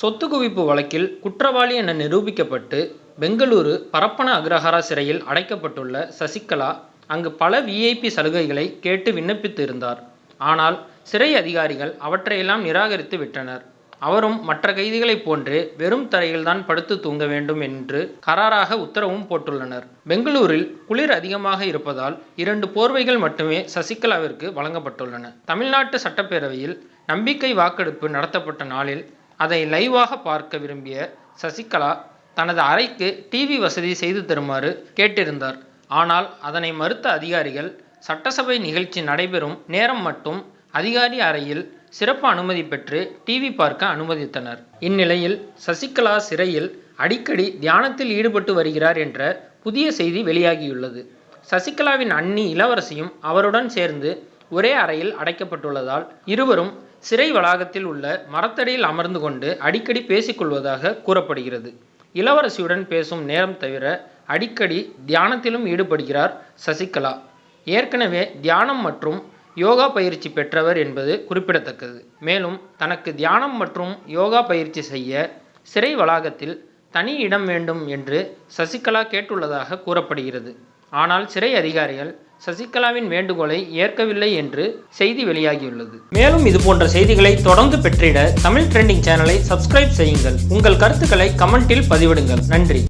சொத்து குவிப்பு வழக்கில் குற்றவாளி என நிரூபிக்கப்பட்டு பெங்களூரு பரப்பன அக்ரஹாரா சிறையில் அடைக்கப்பட்டுள்ள சசிகலா அங்கு பல விஐபி சலுகைகளை கேட்டு விண்ணப்பித்து இருந்தார். ஆனால் சிறை அதிகாரிகள் அவற்றையெல்லாம் நிராகரித்து விட்டனர். அவரும் மற்ற கைதிகளைப் போன்றே வெறும் தரையில்தான் படுத்து தூங்க வேண்டும் என்று கராராக உத்தரவும் போட்டுள்ளனர். பெங்களூரில் குளிர் அதிகமாக இருப்பதால் இரண்டு போர்வைகள் மட்டுமே சசிகலாவிற்கு வழங்கப்பட்டுள்ளன. தமிழ்நாட்டு சட்டப்பேரவையில் நம்பிக்கை வாக்கெடுப்பு நடத்தப்பட்ட நாளில் அதை லைவாக பார்க்க விரும்பிய சசிகலா தனது அறைக்கு டிவி வசதி செய்து தருமாறு கேட்டிருந்தார். ஆனால் அதனை மறுத்த அதிகாரிகள் சட்டசபை நிகழ்ச்சி நடைபெறும் நேரம் மட்டும் அதிகாரி அறையில் சிறப்பு அனுமதி பெற்று டிவி பார்க்க அனுமதித்தனர். இந்நிலையில் சசிகலா சிறையில் அடிக்கடி தியானத்தில் ஈடுபட்டு வருகிறார் என்ற புதிய செய்தி வெளியாகியுள்ளது. சசிகலாவின் அண்ணி இளவரசியும் அவருடன் சேர்ந்து ஒரே அறையில் அடைக்கப்பட்டுள்ளதால் இருவரும் சிறை வளாகத்தில் உள்ள மரத்தடியில் அமர்ந்து கொண்டு அடிக்கடி பேசிக்கொள்வதாக கூறப்படுகிறது. இளவரசியுடன் பேசும் நேரம் தவிர அடிக்கடி தியானத்திலும் ஈடுபடுகிறார் சசிகலா. ஏற்கனவே தியானம் மற்றும் யோகா பயிற்சி பெற்றவர் என்பது குறிப்பிடத்தக்கது. மேலும் தனக்கு தியானம் மற்றும் யோகா பயிற்சி செய்ய சிறை வளாகத்தில் தனி இடம் வேண்டும் என்று சசிகலா கேட்டுள்ளதாக கூறப்படுகிறது. ஆனால் சிறை அதிகாரிகள் சசிகலாவின் வேண்டுகோளை ஏற்கவில்லை என்று செய்தி வெளியாகியுள்ளது. மேலும் இது போன்ற செய்திகளை தொடர்ந்து பெற்றிட தமிழ் ட்ரெண்டிங் சேனலை சப்ஸ்கிரைப் செய்யுங்கள். உங்கள் கருத்துக்களை கமெண்டில் பதிவிடுங்கள். நன்றி.